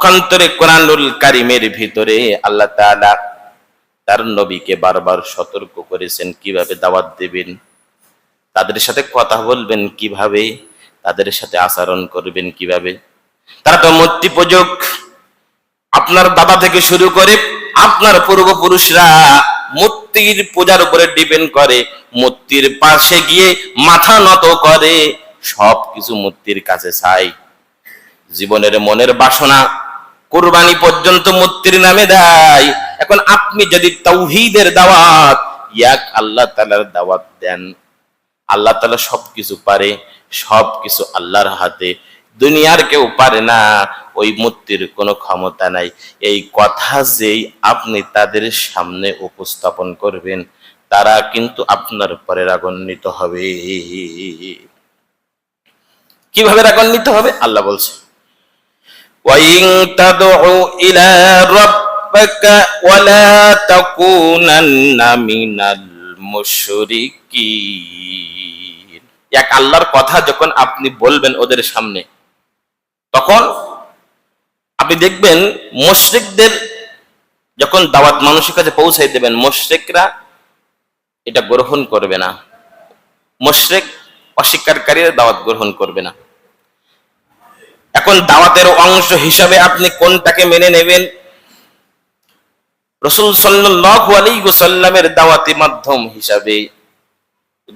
পক্ষান্তরে কোরআনুল কারিমের ভিতরে আল্লাহ তার নবীকে বারবার সতর্ক করেছেন, কীভাবে দাওয়াত দেবেন, তাদের সাথে কথা বলবেন কীভাবে, তাদের সাথে আচরণ করবেন কীভাবে। তারা তো মূর্তি পূজক, আপনার দাদা থেকে শুরু করে আপনার পূর্বপুরুষরা মূর্তির পূজার উপরে ডিপেন্ড করে, মূর্তির পাশে গিয়ে মাথা নত করে, সবকিছু মূর্তির কাছে চাই জীবনের মনের বাসনা কোরবানি পর্যন্ত মূর্তির নামে দেয়। এখন আপনি যদি তৌহিদের দাওয়াত, ইয়াক আল্লাহ তালার দাওয়াত দেন। আল্লাহ তালা সবকিছু পারে, সবকিছু আল্লাহর হাতে। দুনিয়ার কেউ পারে না, ওই মূর্তির কোনো ক্ষমতা নাই। এই কথা যেই আপনি তাদের সামনে উপস্থাপন করবেন, তারা কিন্তু আপনার পরে রাগান্বিত হবে। কীভাবে রাগান্বিত হবে? আল্লাহ বলছে وإن تدعو إلى ربك ولا تكونن من المشركين এক আল্লাহর কথা যখন আপনি বলবেন ওদের সামনে তখন আপনি দেখবেন মুশরিকদের যখন দাওয়াত মানুষের কাছে পৌঁছাই দেবেন মুশরিকরা এটা গ্রহণ করবে না মুশরিক অস্বীকারীরা দাওয়াত গ্রহণ করবে না এখন দাওয়াতের অংশ হিসাবে আপনি কোনটাকে মেনে নেবেন? রসুল আলাইহি ওয়াসাল্লামের দাওয়াতি মাধ্যম হিসাবে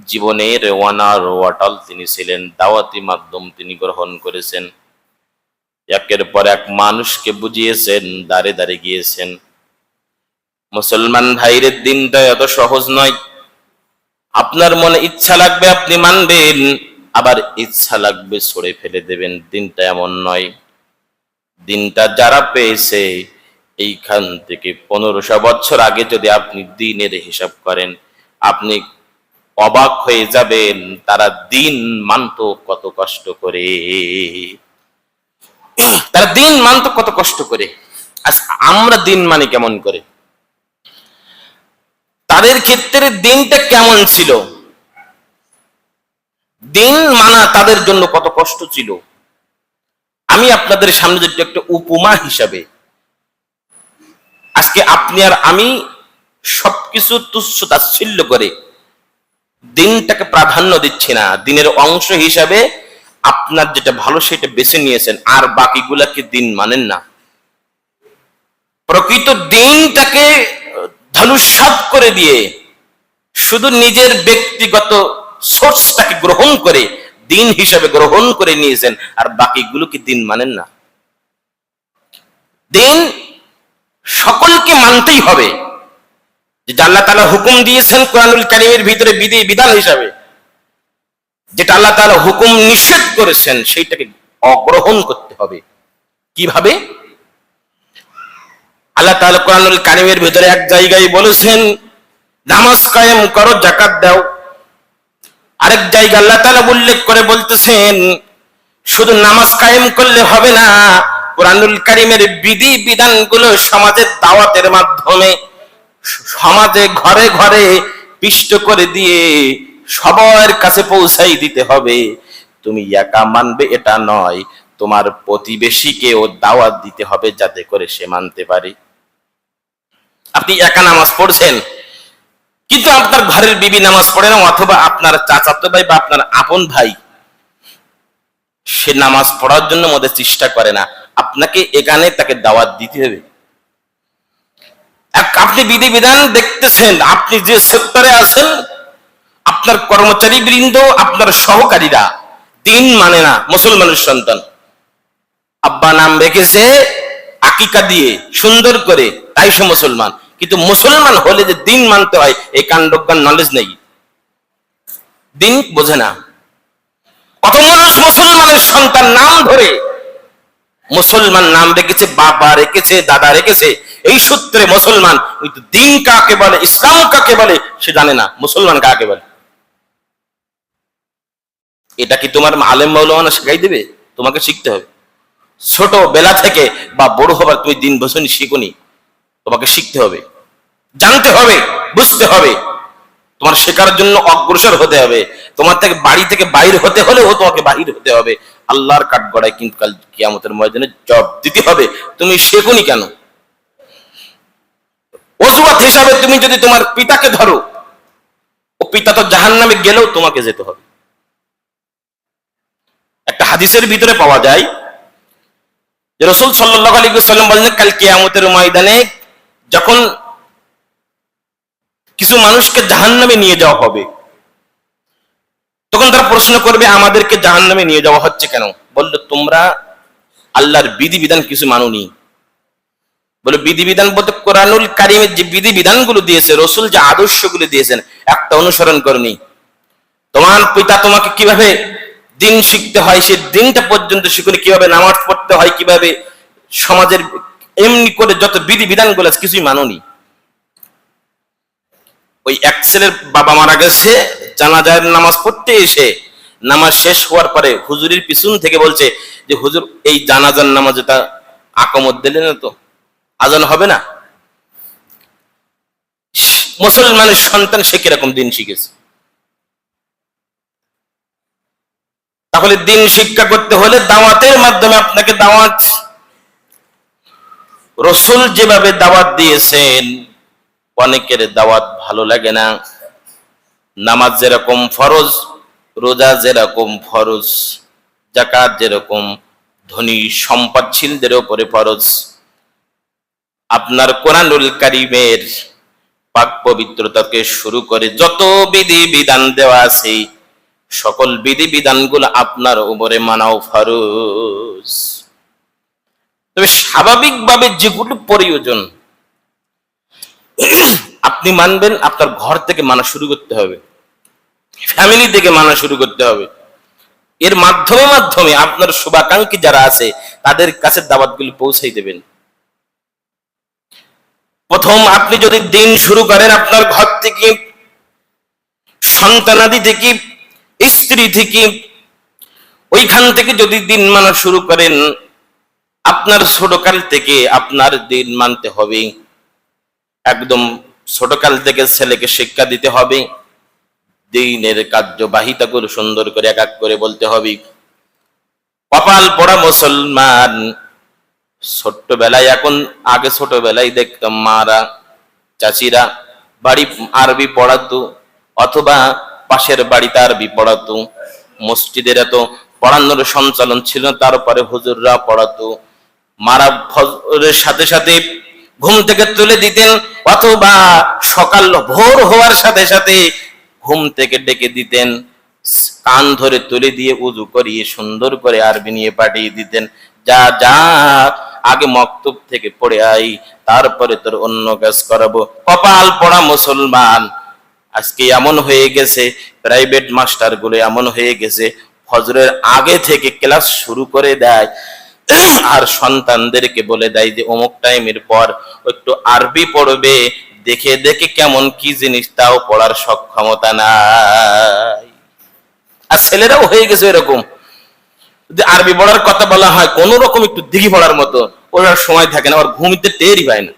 জীবনের ওয়ানার ওয়াটাল তিনি ছিলেন, দাওয়াতি মাধ্যম তিনি গ্রহণ করেছেন। একের পর এক মানুষকে বুঝিয়েছেন দাঁড়ে দাঁড়ে গিয়েছেন। মুসলমান ভাইরের দিনটা এত সহজ নয়। আপনার মনে ইচ্ছা লাগবে আপনি মানবেন। আবার ইচ্ছা লাগবে সরে ফেলে দেবেন, দিনটা এমন নয়। দিনটা যারা পেয়েছে, এইখান থেকে পনেরোশো বছর আগে যদি আপনি দিনের হিসাব করেন, আপনি অবাক হয়ে যাবেন, তারা দিন মানত কত কষ্ট করে। তারা দিন মানত কত কষ্ট করে। আমরা দিন মানে কেমন করে? তাদের ক্ষেত্রে দিনটা কেমন ছিল? দিন মানা তাদের জন্য কত কষ্ট ছিল। আমি আপনাদের সামনে যদি একটা উপমা হিসাবে, আজকে আপনি আর আমি সবকিছু তুচ্ছ তাচ্ছিল্য করে দিনটাকে প্রাধান্য দিচ্ছি না। দিনের অংশ হিসাবে আপনার যেটা ভালো সেটা বেছে নিয়েছেন, আর বাকিগুলাকে দিন মানেন না। প্রকৃত দিনটাকে ধনুষাত করে দিয়ে শুধু নিজের ব্যক্তিগত সোর্সটাকে গ্রহণ করে, দিন হিসাবে গ্রহণ করে নিয়েছেন, আর বাকিগুলোকে দিন মানেন না? দিন সকলকে মানতেই হবে। যে আল্লাহ তালা হুকুম দিয়েছেন কোরআনুল কারিমের ভিতরে বিধি বিধান হিসাবে। যেটা আল্লাহ তালা হুকুম নিষেধ করেছেন, সেইটাকে অগ্রহণ করতে হবে। কীভাবে? আল্লাহ তাআলা কোরআনুল কারিমের ভিতরে এক জায়গায় বলেছেন, নামাজ কায়েম করো জাকাত দাও। আরেক জায়গা আল্লাহ তাআলা উল্লেখ করে বলতেছেন, শুধু নামাজ কায়েম করলে হবে না, কোরআনুল কারিমের বিধি বিধানগুলো সমাজের দাওয়াতের মাধ্যমে সমাজে ঘরে ঘরে পিষ্ট করে দিয়ে সবার কাছে পৌঁছাই দিতে হবে। তুমি একা মানবে এটা নয়, তোমার প্রতিবেশীকেও দাওয়াত দিতে হবে যাতে করে সে মানতে পারে। আপনি একা নামাজ পড়ছেন? কিন্তু আপনার ঘরের বিবি নামাজ পড়ে না, অথবা আপনার চাচাতো ভাই বা আপনার আপন ভাই, সে নামাজ পড়ার জন্য মধ্যে চেষ্টা করে না। আপনাকে এখানে তাকে দাওয়াত দিতে হবে। আপনি বিধি বিধান দেখতেছেন, আপনি যে সেক্টরে আছেন, আপনার কর্মচারী বৃন্দ আপনার সহকারীরা দিন মানে না, মুসলমানের সন্তান। আব্বা নাম রেখেছে আকিকা দিয়ে, সুন্দর করে, তাই সে মুসলমান। কিন্তু মুসলমান হলে যে দিন মানতে হয় এই কাণ্ডজ্ঞান নলেজ নেই। দিন বোঝে না। কত মানুষ মুসলমানের সন্তান নাম ধরে, মুসলমান নাম রেখেছে, বাবা রেখেছে, দাদা রেখেছে, এই সূত্রে মুসলমান কিন্তু দিন কাকে বলে, ইসলাম কাকে বলে, সে জানে না, মুসলমান কাকে বলে। এটা কি তোমার আলেম মৌলমানা শেখাই দেবে? তোমাকে শিখতে হবে। ছোট বেলা থেকে বা বড় হবার তুমি দিন বসনি শিখুনি। তোমাকে শিখতে হবে, জানতে হবে, বুঝতে হবে। তোমার শেখার জন্য অগ্রসর হতে হবে। তোমার থেকে বাড়ি থেকে বাইর হতে হলেও তোমাকে বাহির হতে হবে। আল্লাহর কাঠগড়ায় কিন্তু কাল কিয়ামতের ময়দানে জব দিতে হবে। তুমি শেখুনি কেন? অজুহাত হিসাবে তুমি যদি তোমার পিতাকে ধরো, ও পিতা তো জাহান নামে গেলেও তোমাকে যেতে হবে। একটা হাদিসের ভিতরে পাওয়া যায় যে রসুল সাল্লাহ আলী সাল্লাম বলেন, কাল কিয়ামতের ময়দানে যখন কিছু মানুষকে জাহান নামে নিয়ে যাওয়া হবে, তখন তারা প্রশ্ন করবে, আমাদেরকে জাহান নামে নিয়ে যাওয়া হচ্ছে কেন? বলল, তোমরা আল্লাহর বিধি বিধান কিছু মানুনি। বলে বিধিবিধান বলতে কোরআনুল কারিমের যে বিধিবিধানগুলো দিয়েছে, রসুল যে আদর্শগুলো দিয়েছেন, একটা অনুসরণ করনি। তোমার পিতা তোমাকে কীভাবে দিন শিখতে হয় সেই দিনটা পর্যন্ত শিখুনি, কীভাবে নামাজ পড়তে হয়, কীভাবে সমাজের এমনি করে যত বিধিবিধানগুলো আছে কিছুই মাননি। ওই এক ছেলের বাবা মারা গেছে, জানাজার নামাজ পড়তে এসে, নামাজ শেষ হওয়ার পরে হুজুরের পিছন থেকে বলছে যে, হুজুর, এই জানাজার নামাজটা আকমত দিলে না তো? আজান হবে না? মুসলমানের সন্তান সে কীরকম দিন শিখেছে? তাহলে দিন শিক্ষা করতে হলে দাওয়াতের মাধ্যমে আপনাকে দাওয়াত রসুল যেভাবে দাওয়াত দিয়েছেন, অনেকের দাওয়াত ভালো লাগে না। নামাজ যেরকম ফরজ, রোজা যেরকম ফরজ জাকাত যেরকম, ধনী সম্পদশীলদের ওপরে ফরজ। আপনার কোরআনুল কারিমের পাক পবিত্রতাকে শুরু করে যত বিধি বিধান দেওয়া আছে, সকল বিধি বিধানগুলো আপনার উপরে মানাও ফরজ। তবে স্বাভাবিকভাবে যেগুলো প্রয়োজন, আপনি মানবেন আপনার ঘর থেকে মানা শুরু করতে হবে। ফ্যামিলি থেকে মানা শুরু করতে হবে। এর মাধ্যমে মাধ্যমে আপনার শুভাকাঙ্ক্ষী যারা আছে, তাদের কাছে দাওয়াতগুলি পৌঁছাই দেবেন। প্রথম, আপনি যদি দিন শুরু করেন আপনার ঘর থেকে, সন্তানাদি থেকে, স্ত্রী থেকে, ওইখান থেকে যদি দিন মানা শুরু করেন আপনার ছোটকাল থেকে আপনার দিন মানতে হবে। একদম ছোটকাল থেকে ছেলেকে শিক্ষা দিতে হবে। দিনের কার্যবাহিতা করে, সুন্দর করে, এক এক করে বলতে হবে। কপাল পড়া মুসলমান। ছোট্টবেলায় এখন, আগে ছোটবেলায় দেখতাম মারা, চাচিরা বাড়ি আরবি পড়াতো, অথবা পাশের বাড়িতে আরবি পড়াতো। মসজিদের এত পড়ানোর সঞ্চালন ছিল তারপরে হুজুররা পড়াতো। মারা ফজরের সাথে সাথে ঘুম থেকে তুলে দিতেন, অথবা সকাল ভোর হওয়ার সাথে সাথে ঘুম থেকে ডেকে দিতেন, কান ধরে তুলে দিয়ে উজু করিয়ে সুন্দর করে আরবি নিয়ে পাঠিয়ে দিতেন, যা যা, আগে মক্তব থেকে পড়ে আই তারপরে তোর অন্য কাজ করাবো। কপাল পড়া মুসলমান, আজকে এমন হয়ে গেছে, প্রাইভেট মাস্টারগুলো এমন হয়ে গেছে, ফজরের আগে থেকে ক্লাস শুরু করে দেয়। আর সন্তানদেরকে বলে দেয় যে, অমুক টাইমের পর একটু আরবি পড়বে, দেখে দেখে কেমন কি জিনিস, তাও পড়ার সক্ষমতা নাই। আর ছেলেরাও হয়ে গেছে এরকম। যদি আরবি পড়ার কথা বলা হয়, কোন রকম একটু দিঘি পড়ার মতো, ওর সময় থাকে না, ওর ঘুমিতে টেরই পায় না।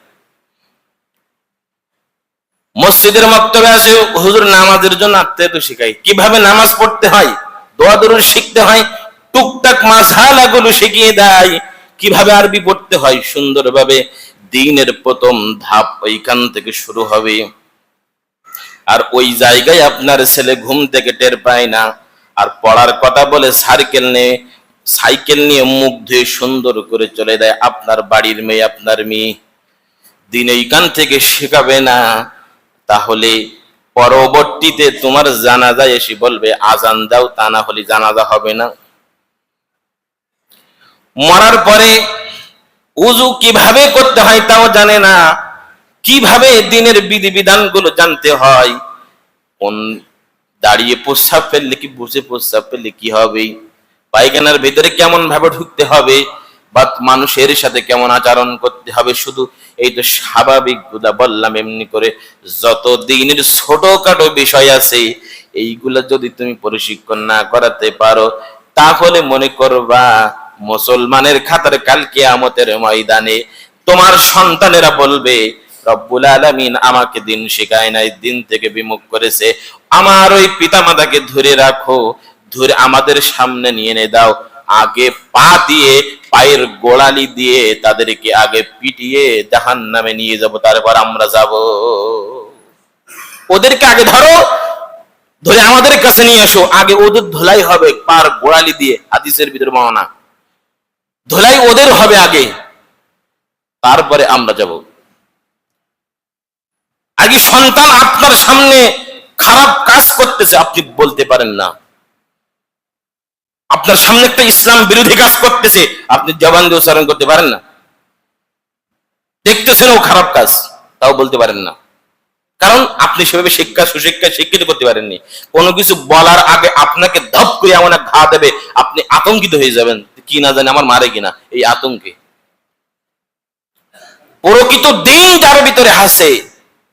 মসজিদের মক্তবে আছে হুজুর, নামাজের জন্য আত্মীয় শিখাই। কীভাবে নামাজ পড়তে হয়? দোয়া দরুদ শিখতে হয় টুকটাক মাসালাগুলো শিখিয়ে দেয়। কীভাবে আরবি পড়তে হয়? সুন্দরভাবে দিনের প্রথম ধাপ ওইখান থেকে শুরু হবে। আর ওই জায়গায় আপনার ছেলে ঘুম থেকে টের পায় না। আর পড়ার কথা বলে সাইকেল নিয়ে সাইকেল নিয়ে মুখ ধুয়ে সুন্দর করে চলে দেয় আপনার বাড়ির মেয়ে, আপনার মেয়ে দিন এইখান থেকে শেখাবে না। তাহলে পরবর্তীতে তোমার জানাজা এসে বলবে, আজান দাও, তা না হলে জানাজা হবে না। মরার পরে উজু কীভাবে করতে হয় তাও জানে না। কীভাবে দিনের বিধি বিধানগুলো জানতে হয়? কোন দাঁড়িয়ে প্রস্রাব ফেললে কি বসে প্রস্রাব ফেললে কি হবে? পায়খানার ভেতরে কেমন ভাবে ঢুকতে হবে? বা মানুষের সাথে কেমন আচরণ করতে হবে? শুধু এই তো স্বাভাবিকগুলা বললাম এমনি করে। যত দিনের ছোটখাটো বিষয় আছে, এইগুলা যদি তুমি প্রশিক্ষণ না করাতে পারো, তাহলে মনে করবা মুসলমানের খাতার কালকে আমতের ময়দানে তোমার সন্তানেরা বলবে, রব্বুল আলামিন আমাকে দিন শেখায় নাই, দিন থেকে বিমুখ করেছে। আমার ওই পিতামাতাকে ধরে রাখো, ধরে আমাদের সামনে নিয়ে এনে দাও। আগে পা দিয়ে, পায়ের গোড়ালি দিয়ে তাদেরকে আগে পিটিয়ে জাহান নামে নিয়ে যাব, তারপর আমরা যাব। ওদেরকে আগে ধরো, ধরে আমাদের কাছে নিয়ে আসো আগে ওদের ধোলাই হবে, পার গোড়ালি দিয়ে। হাদিসের ভিতরে মাওনা ধোলাই ওদের হবে আগে। তারপরে আমরা যাব। আগে সন্তান আপনার সামনে খারাপ কাজ করতেছে, আপনি বলতে পারেন না। আপনার সামনে একটা ইসলাম বিরোধী কাজ করতেছে, আপনি জবান দিয়ে উচ্চারণ করতে পারেন না। দেখতেছেন ও খারাপ কাজ, তাও বলতে পারেন না। কারণ আপনি সেভাবে শিক্ষা সুশিক্ষা শিক্ষিত করতে পারেননি। কোনো কিছু বলার আগে আপনাকে ধপ করে এমন এক ঘা দেবে, আপনি আতঙ্কিত হয়ে যাবেন কি না জানি আমার মারে কিনা, এই আতঙ্কে। প্রকৃত দিন যার ভিতরে হাসে,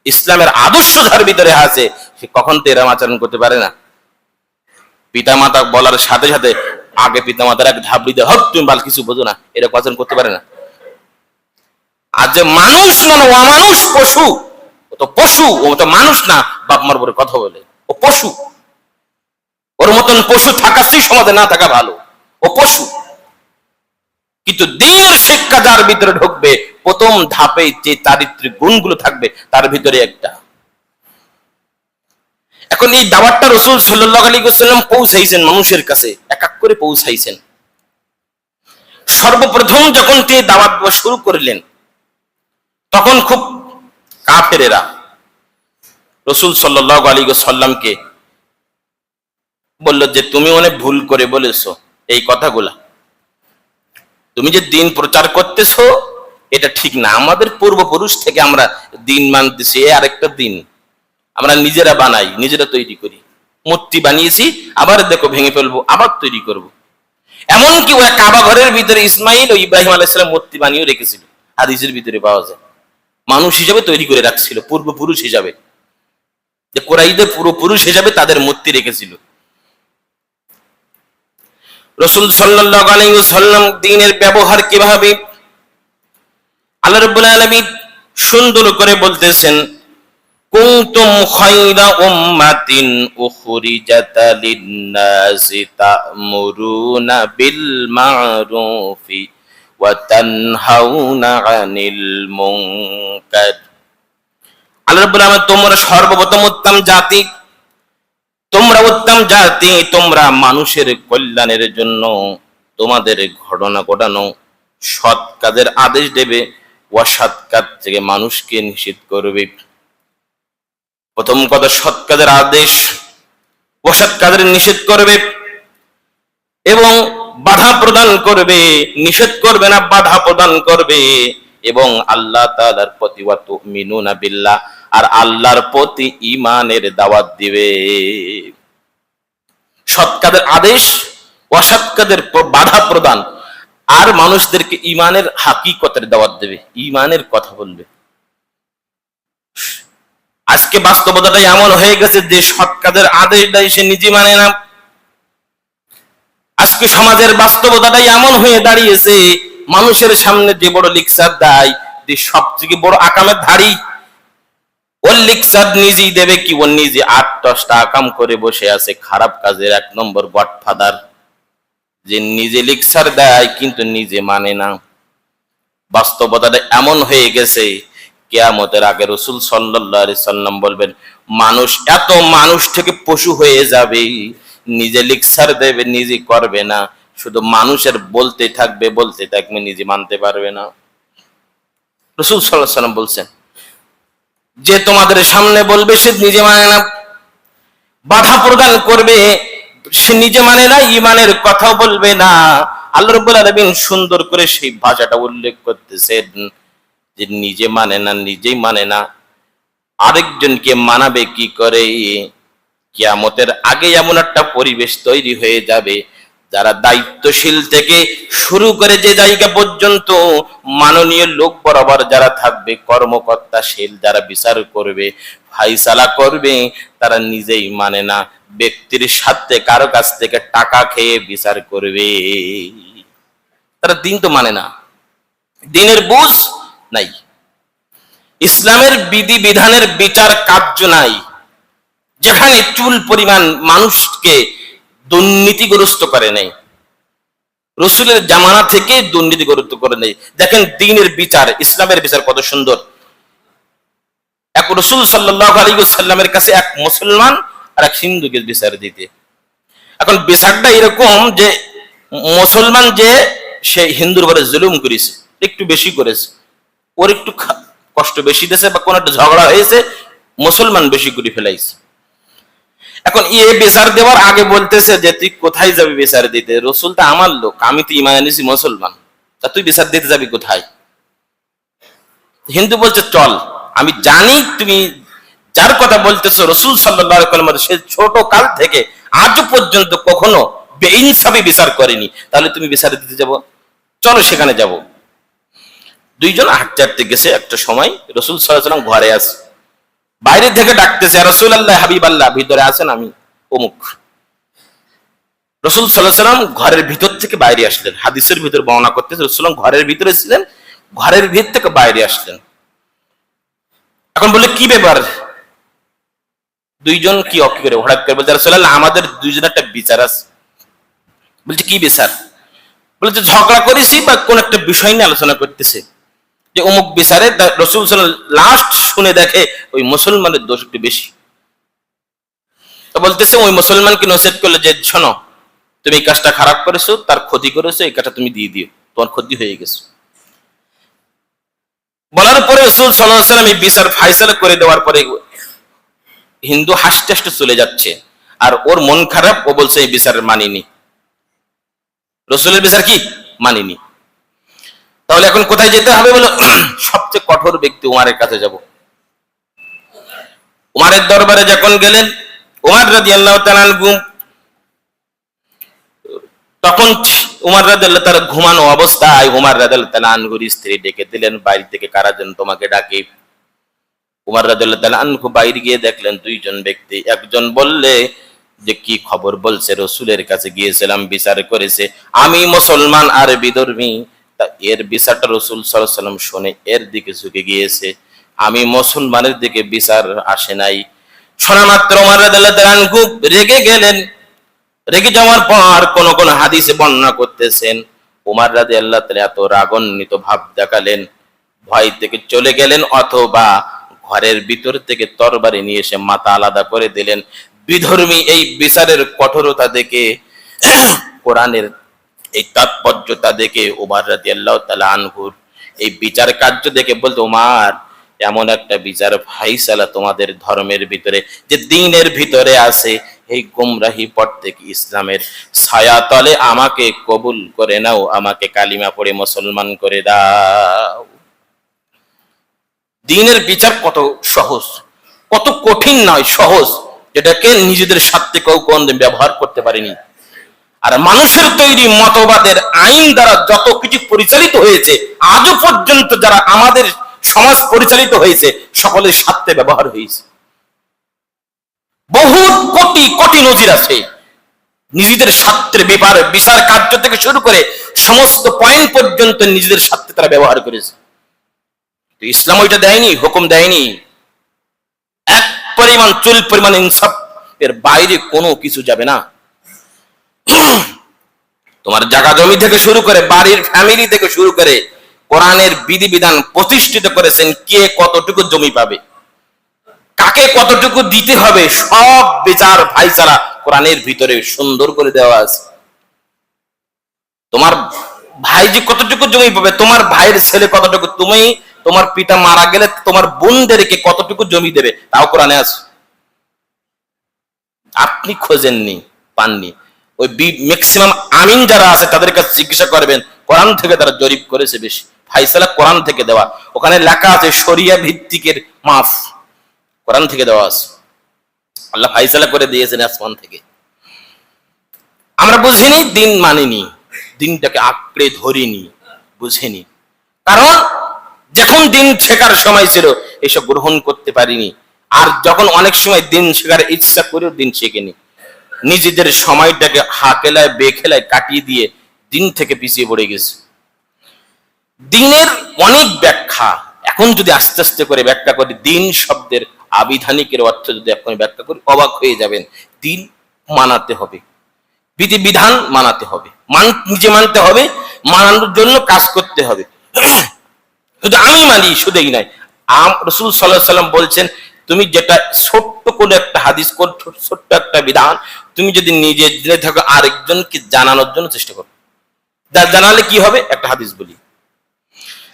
ইসলামের আদর্শ যার ভিতরে আছে সে কখন তো এরম আচরণ করতে পারে না। পিতা মাতা বলার সাথে সাথে আগে পিতা মাতার এক ধাবড়ি দেয় হক, তুমি বাল কিছু বোঝো না। এরকম আচরণ করতে পারে না। আর যে মানুষ মানে অমানুষ পশু ও তো পশু, ও তো মানুষ না, বাপ মার বলে কথা বলে। ও পশু। ওর মতন পশু থাকাতেই সমাজে না থাকা ভালো। ও পশু। কিন্তু দিনের শিক্ষা যার ভিতরে ঢুকবে, প্রথম ধাপে যে চারিত্রিক গুণগুলো থাকবে, তার ভিতরে একটা। এখন এই দাওয়াতটা রসুল সাল্লাহ আলী সাল্লাম পৌঁছাইছেন মানুষের কাছে, এক এক করে পৌঁছাইছেন। সর্বপ্রথম যখন তিনি দেওয়া শুরু করলেন, তখন খুব কাফেরেরা। রসুল সাল্লাহ আলী সাল্লামকে বলল যে, তুমি অনেক ভুল করে বলেছ এই কথাগুলা। তুমি যে দিন প্রচার করতেছো, এটা ঠিক না। আমাদের পূর্বপুরুষ থেকে আমরা দিন মানতেছি, এ আরেকটা দিন। আমরা নিজেরা বানাই, নিজেরা তৈরি করি। মূর্তি বানিয়েছি, আবার দেখো ভেঙে ফেলব, আবার তৈরি করব। এমনকি ওরা কাবা ঘরের ভিতরে ইসমাইল ও ইব্রাহিম আলাইসালাম মূর্তি বানিয়েও রেখেছিল। হাদিসের ভিতরে পাওয়া যায়। মানুষ হিসাবে তৈরি করে রাখছিল, পূর্বপুরুষ হিসাবে। যে কোরাইদের পুরোপুরুষ হিসাবে তাদের মূর্তি রেখেছিল। রসুল আলাইসাল্লাম দিনের ব্যবহার কীভাবে আল্লাহ আলমী সুন্দর করে বলতেছেন, কুনতুম তোমরা সর্বপ্রথম উত্তম জাতি, তোমরা উত্তম জাতি, তোমরা মানুষের কল্যাণের জন্য তোমাদের ঘটনা ঘটানো সৎ কাজের আদেশ দেবে, অসৎ কাজ থেকে মানুষকে নিষেধ করবে। প্রথম কথা, সৎ কাজের আদেশ, অসৎ কাজের নিষেধ করবে এবং বাধা প্রদান করবে, নিষেধ করবে না, বাধা প্রদান করবে। এবং আল্লাহ তাআলার প্রতি মিনুনা বিল্লাহ, আর আল্লাহর প্রতি ইমানের দাওয়াত দিবে। সৎ কাজের আদেশ, অসৎ কাজের বাধা প্রদান, আর মানুষদেরকে ইমানের হাকিকতের দাওয়াত দেবে ইমানের কথা বলবে। আজকে বাস্তবতাটা এমন হয়ে গেছে যে সৎ কাজের আদেশ দেয় সে নিজে মানে না। আজকে সমাজের বাস্তবতাটাই এমন হয়ে দাঁড়িয়েছে, মানুষের সামনে যে বড় লিকসার দেয়, যে সবথেকে বড় আকামের ধারী ওর লিকসার নিজেই দেবে কি ওর নিজে আট দশটা আকাম করে বসে আছে খারাপ কাজের এক নম্বর গডফাদার। যে নিজে লিকসার দেয়, কিন্তু নিজে মানে না। বাস্তবতাটা এমন হয়ে গেছে, কেয়ামতের আগে রসুল সাল্লাহ সাল্লাম বলবেন, মানুষ এত মানুষ থেকে পশু হয়ে যাবে নিজে লিকসার দেবে, নিজে করবে না। শুধু মানুষের বলতে থাকবে বলতে থাকবে, নিজে মানতে পারবে না। রসুল সাল্লাম বলছেন, যে তোমাদের সামনে বলবে, সে নিজে মানে না। বাধা প্রদান করবে, সে নিজে মানে না, ইমানের কথাও বলবে না। আল্লাহ রব্বুল আলামিন সুন্দর করে সেই ভাষাটা উল্লেখ করতেছেন, যে নিজে মানে না, নিজেই মানে না। আরেকজনকে মানাবে কি করে? কিয়ামতের আগে এমন একটা পরিবেশ তৈরি হয়ে যাবে, যারা দায়িত্বশীল থেকে শুরু করে যে জায়গা পর্যন্ত মাননীয় লোক বরাবর যারা থাকবে, কর্মকর্তাশীল যারা বিচার করবে, ফাইসালা করবে, তারা নিজেই মানে না, ব্যক্তির সাথে কারও কাছ থেকে টাকা খেয়ে বিচার করবে। তারা দিন তো মানে না, দিনের বুঝ নাই। ইসলামের বিধি বিধানের বিচার কার্য নাই। যেখানে চুল পরিমাণ মানুষকে দুর্নীতিগ্রস্ত করে নেই। রসুলের জামানা থেকে দুর্নীতি গুরুত্ব করে নেই। দেখেন দিনের বিচার, ইসলামের বিচার কত সুন্দর। এক রসুল সাল্লাহ আলী সাল্লামের কাছে এক মুসলমান আর এক হিন্দুকে বিচার দিতে। এখন বিচারটা এরকম যে মুসলমান যে সে হিন্দুর ঘরে জুলুম করেছে, একটু বেশি করেছে, ওর একটু কষ্ট বেশি দিয়েছে বা কোন একটা ঝগড়া হয়েছে, মুসলমান বেশি করে ফেলাইছে। এখন এ বিচার দেওয়ার আগে বলতেছে যে, তুই কোথায় যাবি বিচার দিতে? রসুল তো আমার লোক, আমি তো ইমান মুসলমান। তা তুই বিচার দিতে যাবি কোথায়? হিন্দু বলছে, চল, আমি জানি তুমি যার কথা বলতেছো, রসুল সাল্লাহ সে ছোট কাল থেকে আজ পর্যন্ত কখনো বেইনসাফি বিচার করেনি। তাহলে তুমি বিচার দিতে যাব? চলো সেখানে যাব। দুইজন হাঁটতে হাঁটতে গেছে একটা সময়, রসুল সাল্লাম ঘরে আসে। বাইরে থেকে ডাকতেছে রসুল আল্লাহ হাবিব আল্লাহ ভিতরে আছেন আমি, অমুক। রসুল সাল্লাহ সাল্লাম ঘরের ভিতর থেকে বাইরে আসলেন। হাদিসের ভিতর বর্ণনা করতেছে রসুলাম ঘরের ভিতরে ছিলেন, ঘরের ভিতর থেকে বাইরে আসলেন। এখন বলে, কি ব্যাপার? দুইজন কি অকি করে হঠাৎ করে বলছে রসুল্লাহ আমাদের দুইজন একটা বিচার আছে। বলছে, কি বিচার? বলছে, ঝগড়া করেছি বা কোন একটা বিষয় নিয়ে আলোচনা করতেছে। যে অমুক বিচারে রসুল লাস্ট শুনে দেখে ওই মুসলমানের দোষ একটু বেশি বলতেছে, ওই মুসলমানকে নসেট করলে যে শোনো, তুমি এই কাজটা খারাপ করেছ, তার ক্ষতি করেছ, এই কাজটা তুমি দিয়ে দিও, তোমার ক্ষতি হয়ে গেছে। বলার পরে রসুল সাল্লাম এই বিচার ফাইসালা করে দেওয়ার পরে হিন্দু হাসতে হাসতে চলে যাচ্ছে, আর ওর মন খারাপ, ও বলছে, এই বিচার মানিনি। রসুলের বিচার কি? মানিনি। তাহলে এখন কোথায় যেতে হবে বলো? সবচেয়ে কঠোর ব্যক্তি উমারের কাছে যাব। উমারের দরবারে যখন গেলেন, উমার রাজি আল্লাহ গুম তখন উমার রাজ তার ঘুমানো অবস্থায় উমার রাজ আনহুর স্ত্রী ডেকে দিলেন, বাড়ি থেকে কারা যেন তোমাকে ডাকে? উমার রাজুল্লাহ আনহু বাইরে গিয়ে দেখলেন, দুইজন ব্যক্তি, একজন বললে যে, কি খবর বলছে? রসুলের কাছে গিয়েছিলাম, বিচার করেছে। আমি মুসলমান আর বিধর্মী তা এর বিচারটা রসুল সাল্লাম শুনে এর দিকে ঝুঁকে গিয়েছে। আমি মুসলমানের দিকে বিচার আসে নাই। শোনা মাত্র উমার রাদিয়াল্লাহু আনহু রেগে গেলেন। রেগে যাওয়ার পর কোন কোন হাদিসে বর্ণনা করতেছেন, উমার রাজি আল্লাহ এত রাগান্বিত ভাব দেখালেন, ভয় থেকে চলে গেলেন অথবা ঘরের ভিতর থেকে তরবারি নিয়ে এসে মাথা আলাদা করে দিলেন। বিধর্মী এই বিচারের কঠোরতা দেখে কোরআনের এই তাৎপর্যতা দেখে উমার রাজি আল্লাহ তালা আনহুর এই বিচার কার্য দেখে বলতো, উমার, এমন একটা বিচার ফাইসালা তোমাদের ধর্মের ভিতরে, যে দিনের ভিতরে আছে, এই গুমরাহি পথ থেকে ইসলামের ছায়া তলে আমাকে কবুল করে নাও, আমাকে কালিমা পড়ে মুসলমান করে দাও। দিনের বিচার কত সহজ, কত কঠিন নয়, সহজ, যেটাকে নিজেদের স্বার্থে কেউ কোনদিন ব্যবহার করতে পারেনি। আর মানুষের তৈরি মতবাদের আইন দ্বারা যত কিছু পরিচালিত হয়েছে, আজও পর্যন্ত যারা আমাদের সমাজ পরিচালিত হয়েছে সকলের স্বার্থে ব্যবহার হয়েছে। বহু কোটি কোটি নজির আছে। নিজেদের স্বার্থের ব্যাপারে বিচার কার্য থেকে শুরু করে সমস্ত পয়েন্ট পর্যন্ত নিজেদের স্বার্থে তারা ব্যবহার করেছে। তো ইসলাম ওইটা দেয়নি, হুকুম দেয়নি। এক পরিমাণ, চুল পরিমাণ ইনসাফ, এর বাইরে কোনো কিছু যাবে না। তোমার জায়গা জমি থেকে শুরু করে বাড়ির ফ্যামিলি থেকে শুরু করে কোরআনের বিধিবিধান প্রতিষ্ঠিত করেছেন কে কতটুকু জমি পাবে? কাকে কতটুকু দিতে হবে? সব বিচার ভাইচারা কোরআনের ভিতরে সুন্দর করে দেওয়া আছে। তোমার ভাই যে কতটুকু জমি পাবে? তোমার ভাইয়ের ছেলে কতটুকু? তুমি তোমার পিতা মারা গেলে তোমার বোনদেরকে কতটুকু জমি দেবে? তাও কোরআনে আছে। আপনি খোঁজেননি, পাননি। ওই ম্যাক্সিমাম আমিন যারা আছে, তাদের কাছে করবেন, কোরআন থেকে তারা জরিপ করেছে বেশি। ফাইসালা কোরআন থেকে দেওয়া। ওখানে লেখা আছে ভিত্তিকের মাফ। কোরআন থেকে দেওয়া আছে। আল্লাহ ফাইসালা করে দিয়েছেন আসমান থেকে। আমরা বুঝিনি, দিন মানিনি। দিনটাকে আঁকড়ে ধরিনি, বুঝিনি। কারণ, যখন দিন শেখার সময় ছিল, এসব গ্রহণ করতে পারিনি। আর যখন অনেক সময় দিন শেখার ইচ্ছা করেও দিন শেখেনি নিজেদের সময়টাকে হাকেলায়, বেখেলায় কাটিয়ে দিয়ে দিন থেকে পিছিয়ে পড়ে গেছে। দিনের অনেক ব্যাখ্যা, এখন যদি আস্তে আস্তে করে ব্যাখ্যা করি, দিন শব্দের আবিধানিকের অর্থ যদি এখন ব্যাখ্যা করি, অবাক হয়ে যাবেন, দিন মানাতে হবে বিধি বিধান মানাতে হবে, মান নিজে মানতে হবে, মানানোর জন্য কাজ করতে হবে। শুধু আমি মানি, শুধুই নাই, আম, রসুল সাল্লাহ সাল্লাম বলছেন তুমি যেটা ছোট্ট কোনো একটা হাদিস ছোট্ট একটা বিধান, তুমি যদি নিজে জেনে থাকো, আরেকজনকে জানানোর জন্য চেষ্টা করো। যা- জানালে কি হবে? একটা হাদিস বলি।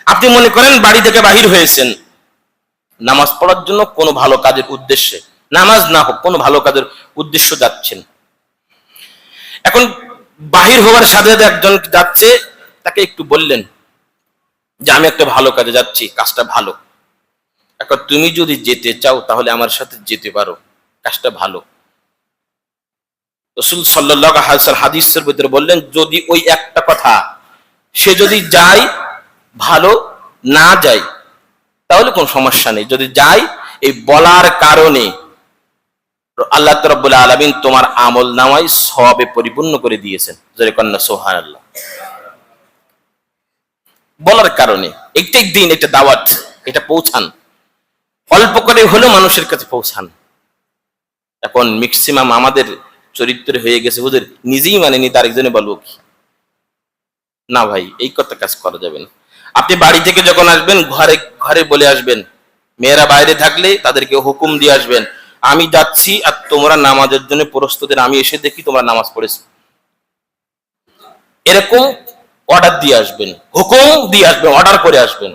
আপনি মনে করেন বাড়ি থেকে বাহির হয়েছেন। নামাজ পড়ার জন্য কোনো ভালো কাজের উদ্দেশ্যে, নামাজ না হোক, কোনো ভালো কাজের উদ্দেশ্য যাচ্ছেন। এখন বাহির হওয়ার সাথে সাথে একজন যাচ্ছে, তাকে একটু বললেন যে, আমি একটা ভালো কাজে যাচ্ছি, কাজটা ভালো। এখন তুমি যদি যেতে চাও, তাহলে আমার সাথে যেতে পারো। কাজটা ভালো। রসুল সাল্লাহ হাদিসের ভিতরে বললেন, যদি ওই একটা কথা, সে যদি যায় ভালো, না যায়, তাহলে কোনো সমস্যা নেই। যদি যাই এই বলার কারণে আল্লাহ রব্বুল আলমিন তোমার আমল নামাই সবে পরিপূর্ণ করে দিয়েছেন। জোরে কন্যা সোহান আল্লাহ বলার কারণে, একটি দিন এটা দাওয়াত, এটা পৌঁছান। অল্প করে হলেও মানুষের কাছে পৌঁছান। এখন ম্যাক্সিমাম আমাদের চরিত্র হয়ে গেছে হুজুর, নিজেই মানেনি তার একজনে বলব কি? না ভাই, এই কথা কাজ করা যাবে না। আপনি বাড়ি থেকে যখন আসবেন, ঘরে ঘরে বলে আসবেন, মেয়েরা বাইরে থাকলে তাদেরকে হুকুম দিয়ে আসবেন, আমি যাচ্ছি আর তোমরা নামাজের জন্য প্রস্তুতের আমি এসে দেখি তোমরা নামাজ পড়েছো। এরকম অর্ডার দিয়ে আসবেন, হুকুম দিয়ে আসবেন অর্ডার করে আসবেন।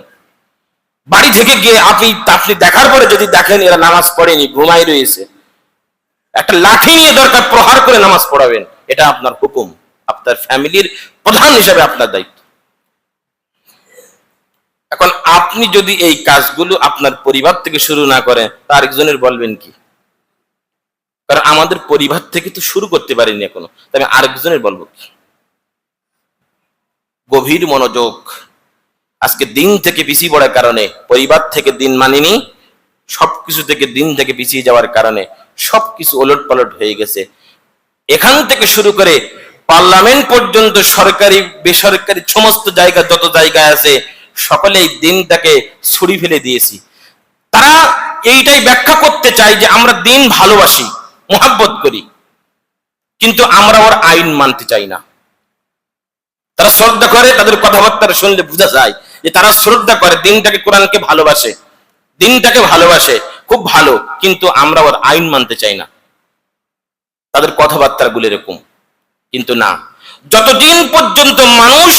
বাড়ি থেকে গিয়ে আপনি আপনি দেখার পরে যদি দেখেন এরা নামাজ পড়েনি ঘুমাই রয়েছে, একটা লাঠি নিয়ে দরকার, প্রহার করে নামাজ পড়াবেন, এটা আপনার হুকুম। আপনার ফ্যামিলির প্রধান হিসাবে আপনার দায়িত্ব। এখন আপনি যদি এই কাজগুলো আপনার পরিবার থেকে শুরু না করেন, তা আরেকজনের বলবেন কি? কারণ আমাদের পরিবার থেকে তো শুরু করতে পারিনি এখনও। তবে আরেকজনের বলব কি? গভীর মনোযোগ আজকে দিন থেকে পিছিয়ে পড়ার কারণে, পরিবার থেকে দিন মানিনি, সবকিছু থেকে দিন থেকে পিছিয়ে যাওয়ার কারণে সবকিছু ওলট পালট হয়ে গেছে। এখান থেকে শুরু করে পার্লামেন্ট পর্যন্ত সরকারি, বেসরকারি, সমস্ত জায়গা, যত জায়গায় আছে, সকলেই দিনটাকে ছুরি ফেলে দিয়েছি। তারা এইটাই ব্যাখ্যা করতে চায় যে আমরা দিন ভালোবাসি, মোহাব্বত করি, কিন্তু আমরা ওর আইন মানতে চাই না। তারা শ্রদ্ধা করে, তাদের কথাবার্তা শুনলে বোঝা যায় যে তারা শ্রদ্ধা করে, দিনটাকে কোরআনকে ভালোবাসে, দিনটাকে ভালোবাসে, খুব ভালো, কিন্তু আমরা ওর আইন মানতে চাই না। তাদের কথাবার্তা গুলো এরকম, কিন্তু না। যতদিন পর্যন্ত মানুষ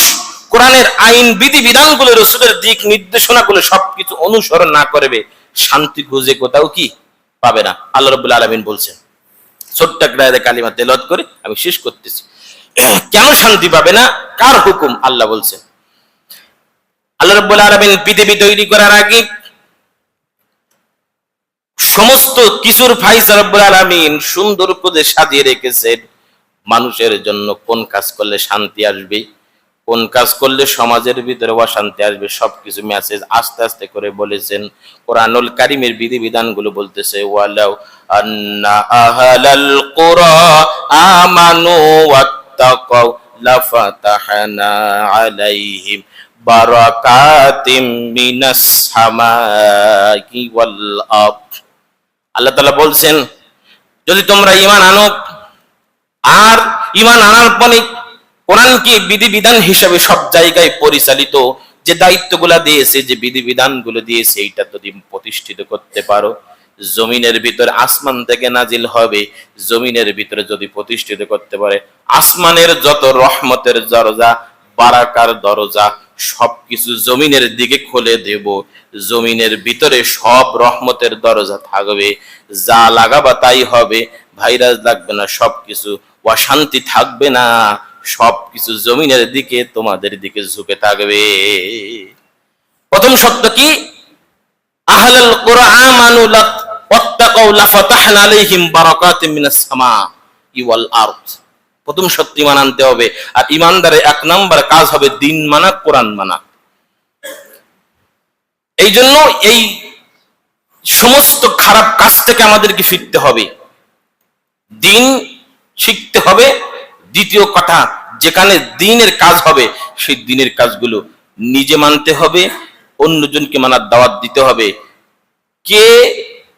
কোরআনের আইন বিধি বিধানগুলো রসুলের দিক নির্দেশনাগুলো সবকিছু অনুসরণ না করবে, শান্তি খুঁজে কোথাও কি পাবে না। আল্লাহ রবুল্লা আলমিন বলছেন, ছোট্ট একটা কালিমা তেলত করে আমি শেষ করতেছি। কেন শান্তি পাবে না? কার হুকুম? আল্লাহ বলছেন। আল্লাহ রব্বুল আলমিন পৃথিবী তৈরি করার আগে সমস্ত কিছুর ফাইসা রব্বুল আলমিন সুন্দর করে সাজিয়ে রেখেছেন। মানুষের জন্য কোন কাজ করলে শান্তি আসবে, কোন কাজ করলে সমাজের ভিতরে অশান্তি আসবে, সবকিছু মেসেজ আস্তে আস্তে করে বলেছেন। কোরআনুল কারিমের বিধি বিধানগুলো বলতেছে, ওয়ালাউ আন্না বারাকাতিম মিনাস ওয়াল আল্লাহ তাআলা বলছেন, যদি তোমরা ঈমান আনো, আর ঈমান আনার পরে কোরআনকে বিধিবিধান হিসাবে সব জায়গায় পরিচালিত যে দায়িত্বগুলা দিয়েছে, যে বিধিবিধানগুলো দিয়েছে, এইটা যদি প্রতিষ্ঠিত করতে পারো, জমিনের ভিতরে আসমান থেকে নাজিল হবে, জমিনের ভিতরে যদি প্রতিষ্ঠিত করতে পারে, আসমানের যত রহমতের দরজা, বারাকার দরজা সবকিছু জমিনের দিকে খুলে দেব। জমিনের ভিতরে সব রহমতের দরজা থাকবে। যা লাগাবা তাই হবে। ভাইরাস লাগবে না, সবকিছু অশান্তি থাকবে না। সবকিছু জমিনের দিকে, তোমাদের দিকে ঝুঁকে থাকবে। প্রথম শব্দ কি? আহলাল কুরআমানু ওয়াত্তাকাউ লাফাতাহনা আলাইহিম বারাকাতিম মিনাস সামা ওয়াল আরদ। প্রথম সত্যি ইমান আনতে হবে। আর ইমানদারের এক নাম্বার কাজ হবে দিন মানা, কোরআন মানা। এই জন্য এই সমস্ত খারাপ কাজ থেকে আমাদেরকে ফিরতে হবে। দিন শিখতে হবে। দ্বিতীয় কথা, যেখানে দিনের কাজ হবে, সেই দিনের কাজগুলো নিজে মানতে হবে। অন্যজনকে মানার দাওয়াত দিতে হবে। কে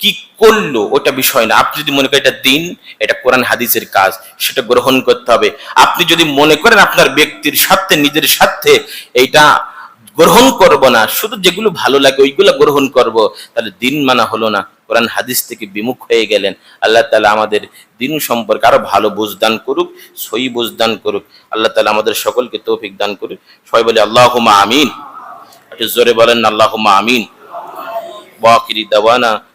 কি করল ওটা বিষয় না। আপনি যদি মনে করেন এটা দিন, এটা কোরআন হাদিসের কাজ, সেটা গ্রহণ করতে হবে। আপনি যদি মনে করেন আপনার ব্যক্তির স্বার্থে, নিজের স্বার্থে এইটা গ্রহণ করব না, শুধু যেগুলো ভালো লাগে ওইগুলো গ্রহণ করব, তাহলে দিন মানা হলো না। কোরআন হাদিস থেকে বিমুখ হয়ে গেলেন। আল্লাহ তালা আমাদের দিন সম্পর্কে আরও ভালো বুঝদান করুক সই বুঝদান করুক। আল্লাহ তালা আমাদের সকলকে তৌফিক দান করুক। সবাই বলে আল্লাহ আমিন। জোরে বলেন আল্লাহ আমিন। ওয়াকিরি দাওয়ানা।